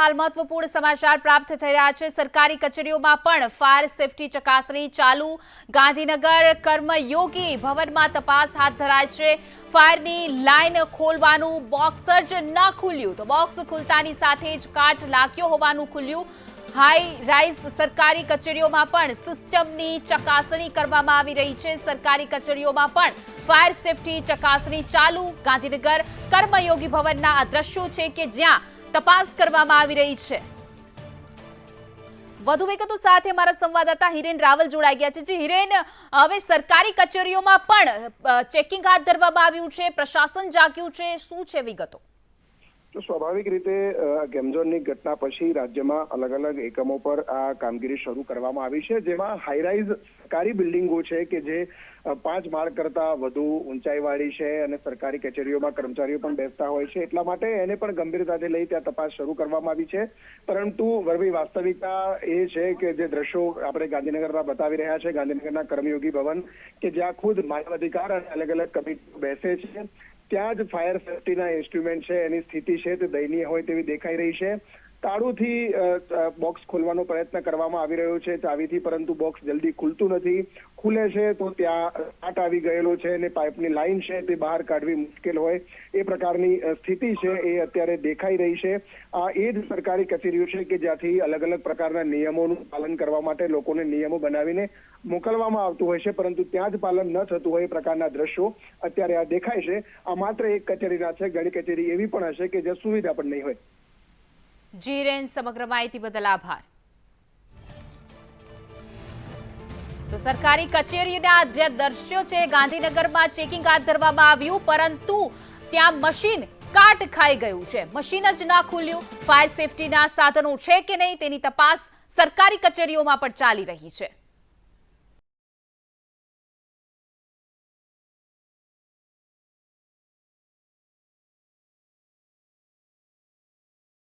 હાલ મહત્વપૂર્ણ સમાચાર પ્રાપ્ત થઈ રહ્યા છે. સરકારી કચેરીઓમાં પણ ફાયર સેફટી ચકાસણી ચાલુ. ગાંધીનગર કર્મયોગી ભવનમાં તપાસ હાથ ધરાય છે. ફાયરની લાઈન ખોલવાનું બોક્સ જ ન ખુલ્યું. તો બોક્સ ખુલતાની સાથે જ કાટ લાગ્યો હોવાનું ખુલ્યું. હાઈ રાઇઝ સરકારી કચેરીઓમાં પણ સિસ્ટમની ચકાસણી કરવામાં આવી રહી છે. સરકારી કચેરીઓમાં પણ ફાયર સેફટી ચકાસણી ચાલુ. ગાંધીનગર કર્મયોગી ભવનના આ દ્રશ્યો છે કે જ્યાં તપાસ કરવામાં આવી રહી છે. વધુ વિગતો સાથે અમારા સંવાદદાતા હિરેન રાવલ જોડાઈ ગયા છે. જે, હિરેન, હવે સરકારી કચેરીઓમાં પણ ચેકિંગ હાથ ધરવામાં આવ્યું છે, પ્રશાસન જાગ્યું છે. શું છે વિગતો? તો સ્વાભાવિક રીતે ગેમઝોનની ઘટના પછી રાજ્યમાં અલગ અલગ એકમો પર આ કામગીરી શરૂ કરવામાં આવી છે, જેમાં હાઈરાઇઝ સરકારી બિલ્ડિંગો છે કે જે પાંચ માળ કરતા વધુ ઊંચાઈવાળી છે અને સરકારી કચેરીઓમાં કર્મચારીઓ પણ બેસતા હોય છે. એટલા માટે એને પણ ગંભીરતાથી લઈ ત્યાં તપાસ શરૂ કરવામાં આવી છે. પરંતુ વરવી વાસ્તવિકતા એ છે કે જે દ્રશ્યો આપણે ગાંધીનગરના બતાવી રહ્યા છે, ગાંધીનગરના કર્મયોગી ભવન, કે જ્યાં ખુદ માનવ અધિકાર અને અલગ અલગ કમિટીઓ બેસે છે. ત્યાં જ ફાયર સેફટીના ઇન્સ્ટ્રુમેન્ટ છે, એની સ્થિતિ છે તે દયનીય હોય તેવી દેખાઈ રહી છે. તાળુથી બોક્સ ખોલવાનો પ્રયત્ન કરવામાં આવી રહ્યો છે ચાવીથી, પરંતુ બોક્સ જલ્દી ખુલતું નથી. ખુલે છે તો ત્યાં કાટ આવી ગયેલો છે અને પાઇપની લાઇન છે તે બહાર કાઢવી મુશ્કેલ હોય. એ પ્રકારની સ્થિતિ છે એ અત્યારે દેખાઈ રહી છે. આ એ જ સરકારી કચેરીઓ છે કે જ્યાંથી અલગ અલગ પ્રકારના નિયમોનું પાલન કરવા માટે લોકોને નિયમો બનાવીને મોકલવામાં આવતું હોય છે, પરંતુ ત્યાં જ પાલન ન થતું હોય એ પ્રકારના દ્રશ્યો અત્યારે આ દેખાય છે. આ માત્ર એક કચેરીના છે ઘણી કચેરી એવી પણ હશે કે જ્યાં સુવિધા પણ નહીં હોય. જી હિરેન સમગ્ર માહિતી બદલ આભાર. તો સરકારી કચેરીના જે દ્રશ્યો છે, ગાંધીનગરમાં ચેકિંગ હાથ ધરવામાં આવ્યું, પરંતુ ત્યાં મશીન કાટ ખાઈ ગયું છે. મશીન જ ના ખુલ્યું. ફાયર સેફટીના સાધનો છે કે નહીં તેની તપાસ સરકારી કચેરીઓમાં પણ ચાલી રહી છે.